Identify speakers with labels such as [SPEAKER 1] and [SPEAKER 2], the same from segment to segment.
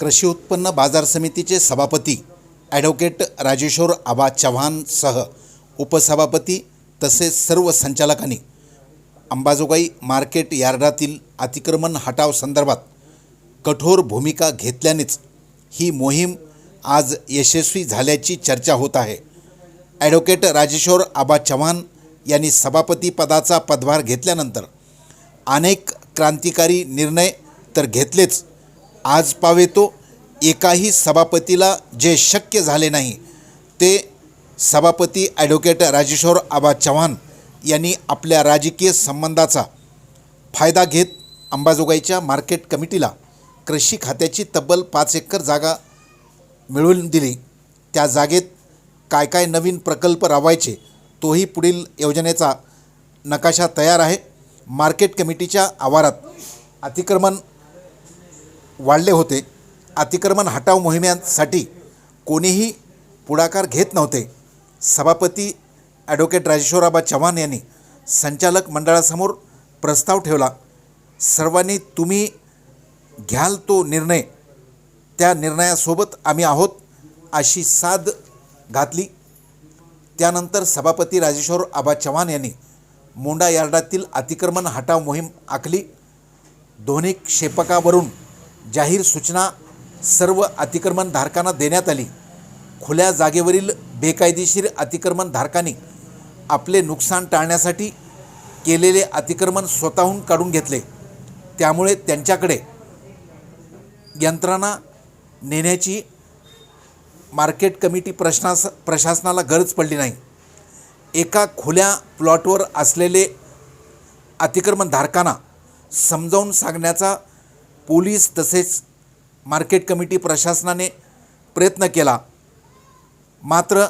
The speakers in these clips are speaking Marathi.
[SPEAKER 1] कृषी उत्पन्न बाजार समितीचे सभापती ॲडव्होकेट राजेश्वर आबा चव्हाणसह उपसभापती तसेच सर्व संचालकांनी अंबाजोगाई मार्केट यार्डातील अतिक्रमण हटाव संदर्भात कठोर भूमिका घेतल्यानेच ही मोहीम आज यशस्वी झाल्याची चर्चा होत आहे. ॲडव्होकेट राजेश्वर आबा चव्हाण यांनी सभापती पदाचा पदभार घेतल्यानंतर अनेक क्रांतिकारी निर्णय तर घेतलेच आज पावेतो. एकाही सभापतीला जे शक्य झाले नाही ते सभापती ॲडव्होकेट राजेश्वर आबा चव्हाण यांनी आपल्या राजकीय संबंधाचा फायदा घेत अंबाजोगाईच्या मार्केट कमिटीला कृषी खात्याची तब्बल पाच एकर जागा मिळवून दिली. त्या जागेत काय काय नवीन प्रकल्प राबवायचे तोही पुढील योजनेचा नकाशा तयार आहे. मार्केट कमिटीच्या आवारात अतिक्रमण वाढले होते. अतिक्रमण हटाव मोहिमेसाठी कोणीही पुढाकार घेत नव्हते. सभापती ॲडव्होकेट राजेश्वराबा चव्हाण यांनी संचालक मंडळासमोर प्रस्ताव ठेवला. सर्वांनी तुम्ही घ्याल तो निर्णय. त्या निर्णयासोबत आम्ही आहोत अशी साद घातली. त्यानंतर सभापती राजेश्वर आबा चव्हाण यांनी मोंडा यार्डातील अतिक्रमण हटाव मोहीम आखली. दोन्ही क्षेपकावरून जाहीर सूचना सर्व अतिक्रमणधारकांना देण्यात आली. खुल्या जागेवरील बेकायदेशीर अतिक्रमणधारकांनी आपले नुकसान टाळण्यासाठी केलेले अतिक्रमण स्वतःहून काढून घेतले. त्यामुळे त्यांच्याकडे यंत्रणा नेण्याची मार्केट कमिटी प्रश्नास प्रशासनाला गरज पडली नाही. एका खुल्या प्लॉटवर असलेले अतिक्रमणधारकांना समजावून सांगण्याचा पोलीस तसेच मार्केट कमिटी प्रशासनाने प्रयत्न केला. मात्र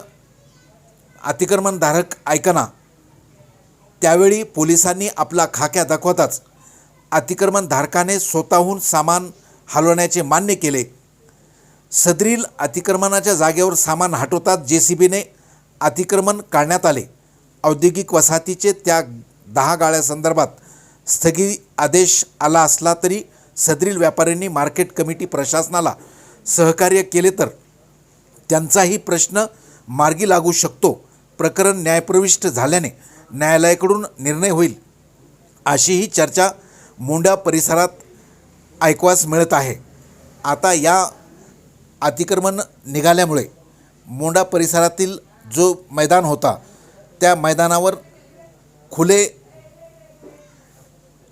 [SPEAKER 1] अतिक्रमणधारक ऐकना त्यावेळी पोलिसांनी आपला खाक्या दाखवताच अतिक्रमणधारकाने स्वतःहून सामान हलवण्याचे मान्य केले. सदरील अतिक्रमणाच्या जागेवर सामान हटवतात जे सी बीने अतिक्रमण काढण्यात आले. औद्योगिक वसाहतीचे त्या दहा गाळ्यासंदर्भात स्थगित आदेश आला असला तरी सदरील व्यापाऱ्यांनी मार्केट कमिटी प्रशासनाला सहकार्य केले तर त्यांचाही प्रश्न मार्गी लागू शकतो. प्रकरण न्यायप्रविष्ट झाल्याने न्यायालयाकडून निर्णय होईल अशीही चर्चा मोंडा परिसरात ऐकवास मिळत आहे. आता या अतिक्रमण निघाल्यामुळे मोंडा परिसरातील जो मैदान होता त्या मैदानावर खुले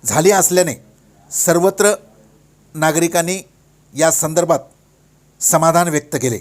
[SPEAKER 1] झाले असल्याने सर्वत्र नागरिकांनी या संदर्भात समाधान व्यक्त केले.